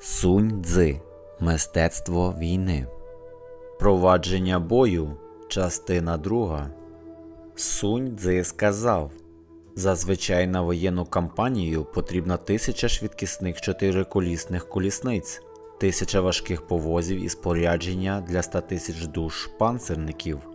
Сунь Цзи Мистецтво війни. Провадження бою. Частина 2. Сунь Цзи сказав: Зазвичай на воєнну кампанію потрібна тисяча швидкісних чотириколісних колісниць, тисяча важких повозів і спорядження для 100 тисяч душ панцирників.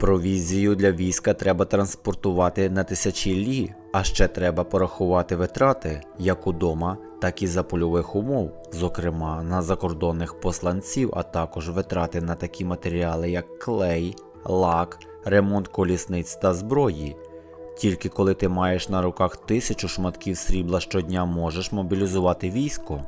Провізію для війська треба транспортувати на тисячі лі, а ще треба порахувати витрати як удома, так і за польових умов, зокрема на закордонних посланців, а також витрати на такі матеріали, як клей, лак, ремонт колісниць та зброї. Тільки коли ти маєш на руках тисячу шматків срібла щодня можеш мобілізувати військо.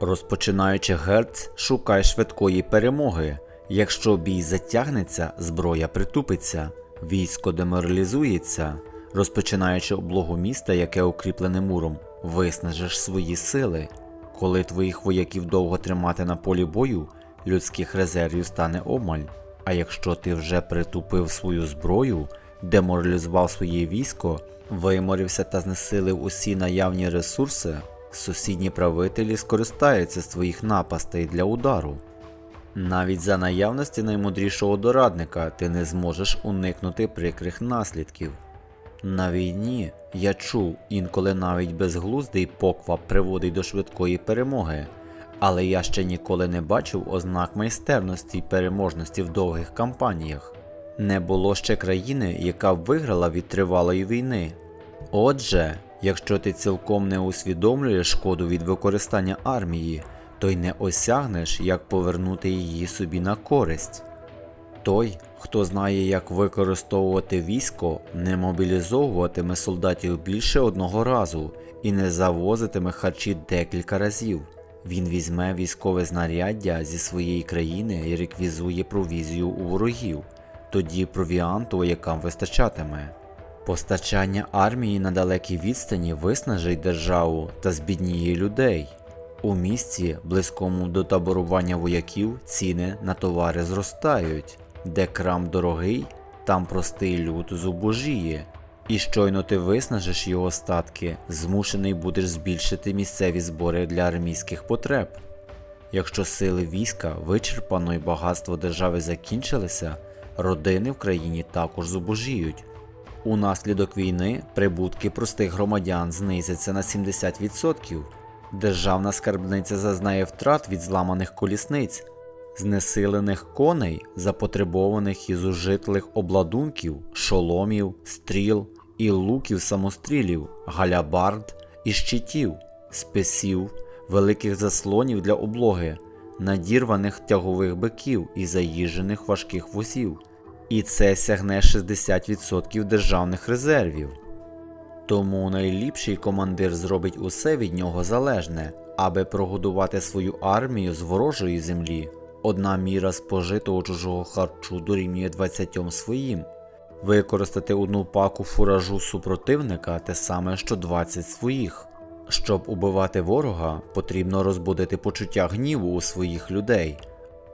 Розпочинаючи герц, шукай швидкої перемоги. Якщо бій затягнеться, зброя притупиться, військо деморалізується. Розпочинаючи облогу міста, яке укріплене муром, виснажиш свої сили. Коли твоїх вояків довго тримати на полі бою, людських резервів стане обмаль. А якщо ти вже притупив свою зброю, деморалізував своє військо, виморився та знесилив усі наявні ресурси, сусідні правителі скористаються з твоїх напастей для удару. Навіть за наявності наймудрішого дорадника ти не зможеш уникнути прикрих наслідків. На війні я чув, інколи навіть безглуздий поквап приводить до швидкої перемоги, але я ще ніколи не бачив ознак майстерності й переможності в довгих кампаніях. Не було ще країни, яка виграла від тривалої війни. Отже, якщо ти цілком не усвідомлюєш шкоду від використання армії, то й не осягнеш, як повернути її собі на користь. Той, хто знає, як використовувати військо, не мобілізовуватиме солдатів більше одного разу і не завозитиме харчі декілька разів. Він візьме військове знаряддя зі своєї країни і реквізує провізію у ворогів, тоді провіанту воякам вистачатиме. Постачання армії на далекій відстані виснажить державу та збідніє людей. У місті, близькому до таборування вояків, ціни на товари зростають, де крам дорогий, там простий люд зубожіє, і щойно ти виснажиш його статки, змушений будеш збільшити місцеві збори для армійських потреб. Якщо сили війська вичерпано і багатство держави закінчилися, родини в країні також зубожіють. Унаслідок війни прибутки простих громадян знизяться на 70%. Державна скарбниця зазнає втрат від зламаних колісниць, знесилених коней, запотребованих і зужитлих обладунків, шоломів, стріл і луків самострілів, галябард і щитів, списів, великих заслонів для облоги, надірваних тягових биків і заїжджених важких возів. І це сягне 60% державних резервів. Тому найліпший командир зробить усе від нього залежне, аби прогодувати свою армію з ворожої землі. Одна міра спожитого чужого харчу дорівнює 20 своїм. Використати одну паку фуражу супротивника те саме, що 20 своїх. Щоб убивати ворога, потрібно розбудити почуття гніву у своїх людей.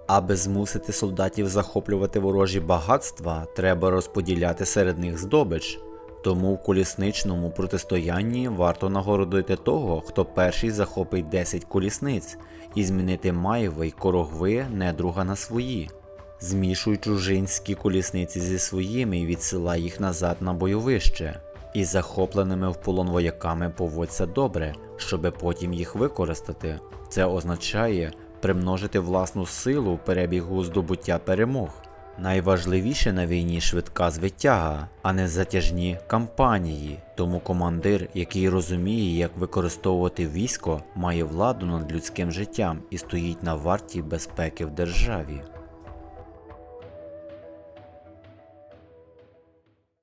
Аби змусити солдатів захоплювати ворожі багатства, треба розподіляти серед них здобич. Тому в колісничному протистоянні варто нагородити того, хто перший захопить 10 колісниць, і змінити майви й корогви недруга на свої. Змішуй чужинські колісниці зі своїми і відсилай їх назад на бойовище. І захопленими в полон вояками поводься добре, щоби потім їх використати. Це означає примножити власну силу перебігу здобуття перемог. Найважливіше на війні швидка звитяга, а не затяжні кампанії. Тому командир, який розуміє, як використовувати військо, має владу над людським життям і стоїть на варті безпеки в державі.